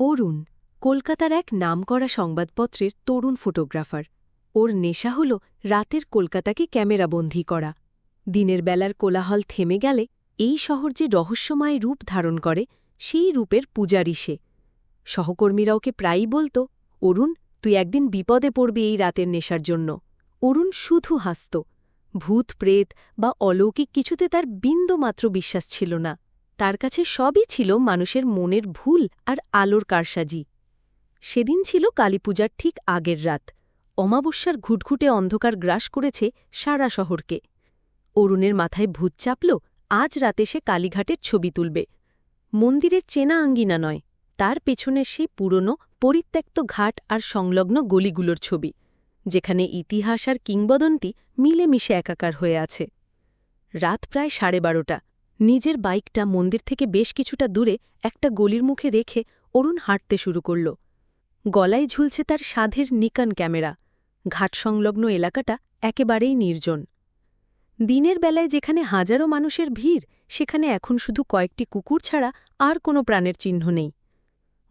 অরুণ, কলকাতার এক নামকরা সংবাদপত্রের তরুণ ফটোগ্রাফার। ওর নেশা হল রাতের কলকাতাকে ক্যামেরাবন্দী করা। দিনের বেলার কোলাহল থেমে গেলে এই শহর যে রহস্যময় রূপ ধারণ করে, সেই রূপের পূজারী সে। সহকর্মীরা ওকে প্রায়ই বলত, অরুণ, তুই একদিন বিপদে পড়বি এই রাতের নেশার জন্য। অরুণ শুধু হাসত। ভূত, প্রেত বা অলৌকিক কিছুতে তার বিন্দুমাত্র বিশ্বাস ছিল না। তার কাছে সবই ছিল মানুষের মনের ভুল আর আলোর কারসাজি। সেদিন ছিল কালীপূজার ঠিক আগের রাত। অমাবস্যার ঘুটঘুটে অন্ধকার গ্রাস করেছে সারা শহরকে। অরুণের মাথায় ভূত চাপল, আজ রাতে সে কালীঘাটের ছবি তুলবে। মন্দিরের চেনা আঙ্গিনা নয়, তার পেছনে সেই পুরনো, পরিত্যক্ত ঘাট আর সংলগ্ন গলিগুলোর ছবি, যেখানে ইতিহাস আর কিংবদন্তি মিলেমিশে একাকার হয়ে আছে। রাত প্রায় সাড়ে বারোটা। নিজের বাইকটা মন্দির থেকে বেশ কিছুটা দূরে একটা গলির মুখে রেখে অরুণ হাঁটতে শুরু করল। গলায় ঝুলছে তার সাধের নিকান ক্যামেরা। ঘাট সংলগ্ন এলাকাটা একেবারেই নির্জন। দিনের বেলায় যেখানে হাজারো মানুষের ভিড়, সেখানে এখন শুধু কয়েকটি কুকুর ছাড়া আর কোনো প্রাণের চিহ্ন নেই।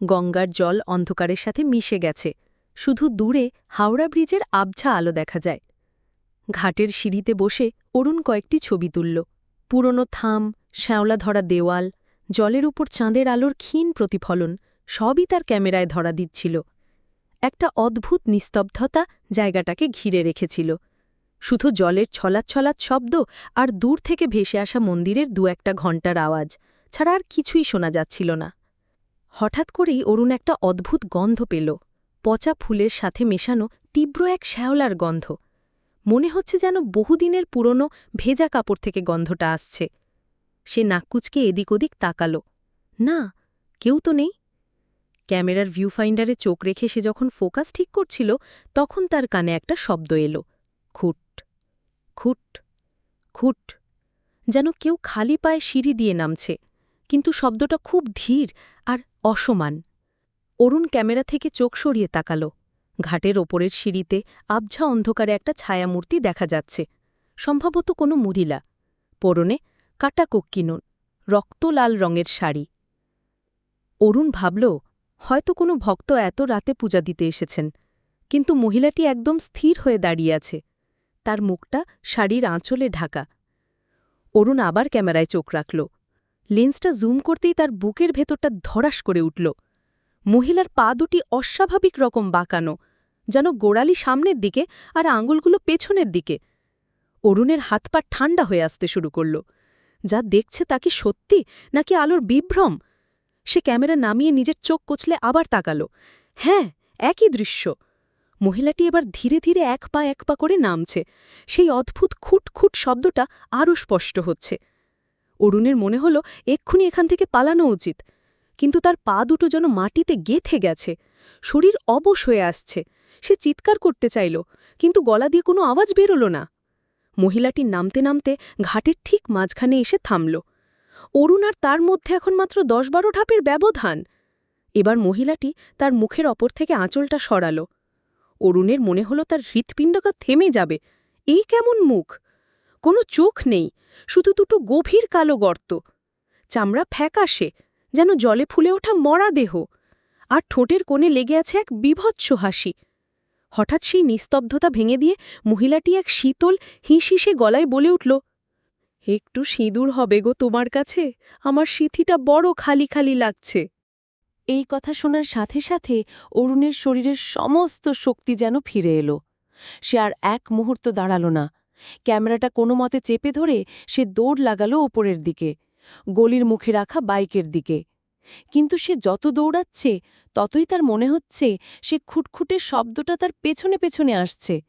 গঙ্গার জল অন্ধকারের সাথে মিশে গেছে। শুধু দূরে হাওড়া ব্রিজের আবছা আলো দেখা যায়। ঘাটের সিঁড়িতে বসে অরুণ কয়েকটি ছবি তুলল। পুরনো থাম শ্যাওলা ধরা দেওয়াল, জলের উপর চাঁদের আলোর ক্ষীণ প্রতিফলন, সবই তার ক্যামেরায় ধরা দিচ্ছিল। একটা অদ্ভুত নিস্তব্ধতা জায়গাটাকে ঘিরে রেখেছিল। শুধু জলের ছলাৎ ছলাৎ শব্দ আর দূর থেকে ভেসে আসা মন্দিরের দু একটা ঘণ্টার আওয়াজ ছাড়া আর কিছুই শোনা যাচ্ছিল না। হঠাৎ করেই অরুণ একটা অদ্ভুত গন্ধ পেল। পচা ফুলের সাথে মেশানো তীব্র এক শ্যাওলার গন্ধ। মনে হচ্ছে যেন বহুদিনের পুরনো ভেজা কাপড় থেকে গন্ধটা আসছে। সে নাককুচকে এদিক ওদিক তাকাল। না, কেউ তো নেই? ক্যামেরার ভিউ ফাইন্ডারে চোখ রেখে সে যখন ফোকাস ঠিক করছিল, তখন তার কানে একটা শব্দ এলো। খুট খুট খুট, যেন কেউ খালি পায়ে সিঁড়ি দিয়ে নামছে। কিন্তু শব্দটা খুব ধীর আর অসমান। অরুণ ক্যামেরা থেকে চোখ সরিয়ে তাকাল। ঘাটের ওপরের সিঁড়িতে আবঝা অন্ধকারে একটা ছায়ামূর্তি দেখা যাচ্ছে। সম্ভবত কোনো মহিলা পরনে কাটা কক্কিনুন রক্তলাল রঙের শাড়ি। অরুণ ভাবল, হয়তো কোনো ভক্ত এত রাতে পূজা দিতে এসেছেন, কিন্তু মহিলাটি একদম স্থির হয়ে দাঁড়িয়ে আছে। তার মুখটা শাড়ির আঁচলে ঢাকা। অরুণ আবার ক্যামেরায় চোখ রাখল। লেন্সটা জুম করতেই তার বুকের ভেতরটা ধরাস করে উঠল। মহিলার পা দুটি অস্বাভাবিক রকম বাঁকানো, যেন গোড়ালি সামনের দিকে আর আঙুলগুলো পেছনের দিকে। অরুণের হাত পা ঠান্ডা হয়ে আসতে শুরু করল। যা দেখছে তা কি সত্যি, নাকি আলোর বিভ্রম? সে ক্যামেরা নামিয়ে নিজের চোখ কচলে আবার তাকাল। হ্যাঁ একই দৃশ্য। মহিলাটি এবার ধীরে ধীরে এক পা এক পা করে নামছে। সেই অদ্ভুত খুট খুট শব্দটা আরও স্পষ্ট হচ্ছে। অরুণের মনে হল, এক্ষুনি এখান থেকে পালানো উচিত। কিন্তু তার পা দুটো যেন মাটিতে গেথে গেছে। শরীর অবশ হয়ে আসছে। সে চিৎকার করতে চাইল, কিন্তু গলা দিয়ে কোনো আওয়াজ বেরোল না। মহিলাটি নামতে নামতে ঘাটের ঠিক মাঝখানে এসে থামল। অরুণ আর তার মধ্যে এখন মাত্র দশ বারো ঢাপের ব্যবধান। এবার মহিলাটি তার মুখের অপর থেকে আঁচলটা সরাল। অরুণের মনে হল তার হৃৎপিণ্ডকা থেমে যাবে। এই কেমন মুখ? কোনো চোখ নেই, শুধু দুটো গভীর কালো গর্ত। চামড়া ফ্যাকাশে, যেন জলে ফুলে ওঠা মরা দেহ। আর ঠোঁটের কোণে লেগে আছে এক বিভৎস হাসি। হঠাৎ সেই নিস্তব্ধতা ভেঙে দিয়ে মহিলাটি এক শীতল, হিঁশিসে গলায় বলে উঠল, একটু সিঁদুর হবে গো তোমার কাছে, আমার সিথিটা বড় খালি খালি লাগছে। এই কথা শোনার সাথে সাথে অরুণের শরীরের সমস্ত শক্তি যেন ফিরে এলো। সে আর এক মুহূর্ত দাঁড়াল না। ক্যামেরাটা কোনো মতে চেপে ধরে সে দৌড় লাগালো ওপরের দিকে, গলির মুখে রাখা বাইকের দিকে। কিন্তু সে যত দৌড়াচ্ছে, ততই তার মনে হচ্ছে সে খুটখুটে শব্দটা তার পেছনে পেছনে আসছে।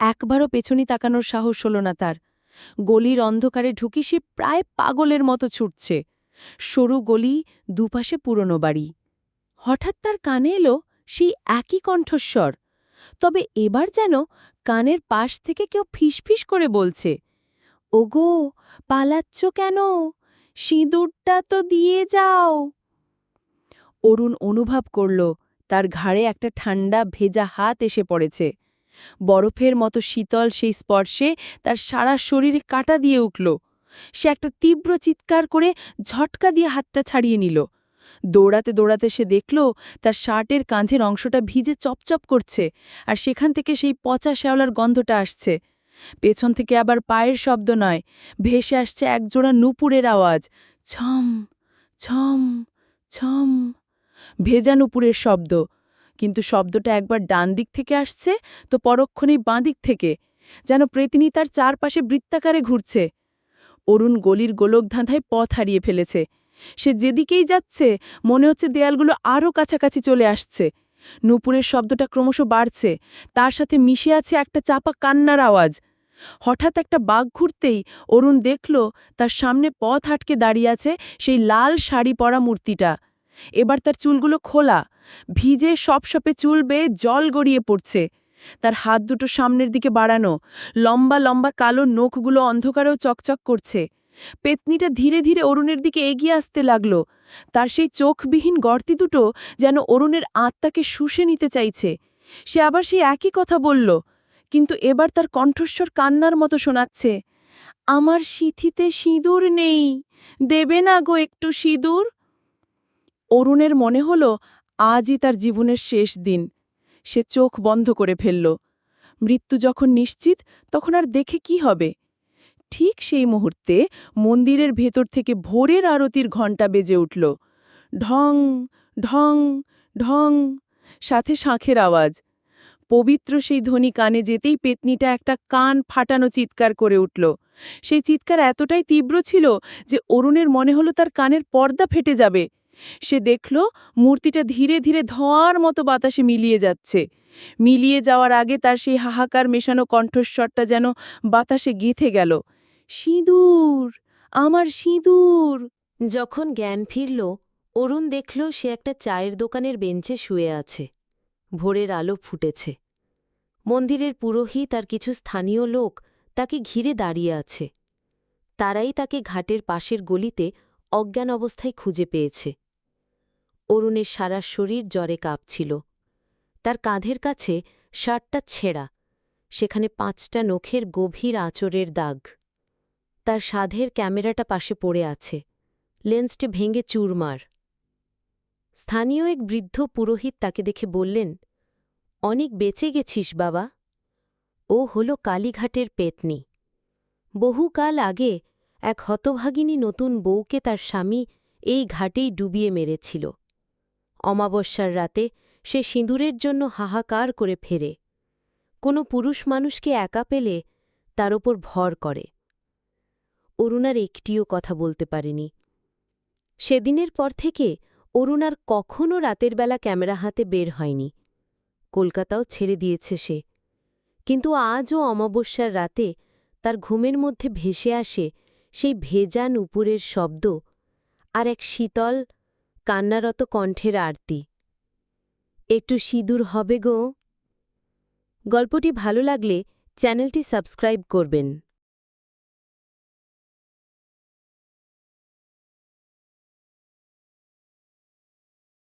একবারও পেছনে তাকানোর সাহস হল না তার। গলির অন্ধকারে ঢুকি সে প্রায় পাগলের মতো ছুটছে। সরু গলি, দুপাশে পুরনো বাড়ি। হঠাৎ তার কানে এলো সেই একই কণ্ঠস্বর। তবে এবার যেন কানের পাশ থেকে কেউ ফিসফিস করে বলছে, ওগো, পালাচ্ছ কেন? সিঁদুরটা তো দিয়ে যাও। অরুণ অনুভব করল, তার ঘাড়ে একটা ঠান্ডা ভেজা হাত এসে পড়েছে। বরফের মতো শীতল সেই স্পর্শে তার সারা শরীরে কাটা দিয়ে উঠল। সে একটা তীব্র চিৎকার করে ঝটকা দিয়ে হাতটা ছাড়িয়ে নিল। দৌড়াতে দৌড়াতে সে দেখল, তার শার্টের কাঁধের অংশটা ভিজে চপচপ করছে আর সেখান থেকে সেই পচা শ্যাওলার গন্ধটা আসছে। পেছন থেকে আবার পায়ের শব্দ নয়, ভেসে আসছে একজোড়া নুপুরের আওয়াজ। ছম ছম ছম ভেজা নুপুরের শব্দ। কিন্তু শব্দটা একবার ডান দিক থেকে আসছে, তো পরক্ষণেই বাঁ দিক থেকে, যেন প্রেতিনী তার চারপাশে বৃত্তাকারে ঘুরছে। অরুণ গলির গোলকধাঁধায় পথ হারিয়ে ফেলেছে। সে যেদিকেই যাচ্ছে, মনে হচ্ছে দেয়ালগুলো আরও কাছাকাছি চলে আসছে। নুপুরের শব্দটা ক্রমশ বাড়ছে, তার সাথে মিশে আছে একটা চাপা কান্নার আওয়াজ। হঠাৎ একটা বাঘ ঘুরতেই অরুণ দেখল, তার সামনে পথ আটকে দাঁড়িয়ে আছে সেই লাল শাড়ি পরা মূর্তিটা। এবার তার চুলগুলো খোলা। ভিজে সপসপে চুল বেয়ে জল গড়িয়ে পড়ছে। তার হাত দুটো সামনের দিকে বাড়ানো। লম্বা লম্বা কালো নখগুলো অন্ধকারেও চকচক করছে। পেতনিটা ধীরে ধীরে অরুণের দিকে এগিয়ে আসতে লাগল। তার সেই চোখবিহীন গর্তি দুটো যেন অরুণের আত্মাকে শুষে নিতে চাইছে। সে আবার সেই একই কথা বলল, কিন্তু এবার তার কণ্ঠস্বর কান্নার মতো শোনাচ্ছে। আমার সিথিতে সিঁদুর নেই, দেবে না গো একটু সিঁদুর? অরুণের মনে হল, আজই তার জীবনের শেষ দিন। সে চোখ বন্ধ করে ফেলল। মৃত্যু যখন নিশ্চিত, তখন আর দেখে কি হবে? ঠিক সেই মুহূর্তে মন্দিরের ভেতর থেকে ভোরের আরতির ঘণ্টা বেজে উঠল। ঢং ঢং ঢং, সাথে শাঁখের আওয়াজ। পবিত্র সেই ধ্বনি কানে যেতেই পেতনিটা একটা কান ফাটানো চিৎকার করে উঠল। সেই চিৎকার এতটাই তীব্র ছিল যে অরুণের মনে হলো তার কানের পর্দা ফেটে যাবে। সে দেখল মূর্তিটা ধীরে ধীরে ধোঁয়ার মতো বাতাসে মিলিয়ে যাচ্ছে। মিলিয়ে যাওয়ার আগে তার সেই হাহাকার মেশানো কণ্ঠস্বরটা যেন বাতাসে গেঁথে গেল। সিঁদুর, আমার সিঁদুর! যখন জ্ঞান ফিরল, অরুণ দেখল সে একটা চায়ের দোকানের বেঞ্চে শুয়ে আছে। ভোরের আলো ফুটেছে। মন্দিরের পুরোহিত আর কিছু স্থানীয় লোক তাকে ঘিরে দাঁড়িয়ে আছে। তারাই তাকে ঘাটের পাশের গলিতে অজ্ঞান অবস্থায় খুঁজে পেয়েছে। অরুণের সারা শরীর জ্বরে কাঁপছিল। তার কাঁধের কাছে শার্টটা ছেঁড়া, সেখানে পাঁচটা নখের গভীর আঁচড়ের দাগ। তার সাধের ক্যামেরাটা পাশে পড়ে আছে, লেন্সটে ভেঙে চুরমার। স্থানীয় এক বৃদ্ধ পুরোহিত তাকে দেখে বললেন, অনেক বেঁচে গেছিস বাবা। ও হল কালীঘাটের পেতনি। বহুকাল আগে এক হতভাগিনী নতুন বউকে তার স্বামী এই ঘাটেই ডুবিয়ে মেরেছিল। অমাবস্যার রাতে সে সিঁদুরের জন্য হাহাকার করে ফেরে। কোনো পুরুষ মানুষকে একা পেলে তার ওপর ভর করে। অরুণার একটিও কথা বলতে পারেনি। সেদিনের পর থেকে অরুণার কখনও রাতের বেলা ক্যামেরা হাতে বের হয়নি। কলকাতাও ছেড়ে দিয়েছে সে। কিন্তু আজও অমাবস্যার রাতে তার ঘুমের মধ্যে ভেসে আসে সেই ভেজা নুপুরের শব্দ আর এক শীতল কান্নারত কণ্ঠের আরতি। একটু সিঁদুর হবে গো। গল্পটি ভালো লাগলে চ্যানেলটি সাবস্ক্রাইব করবেন।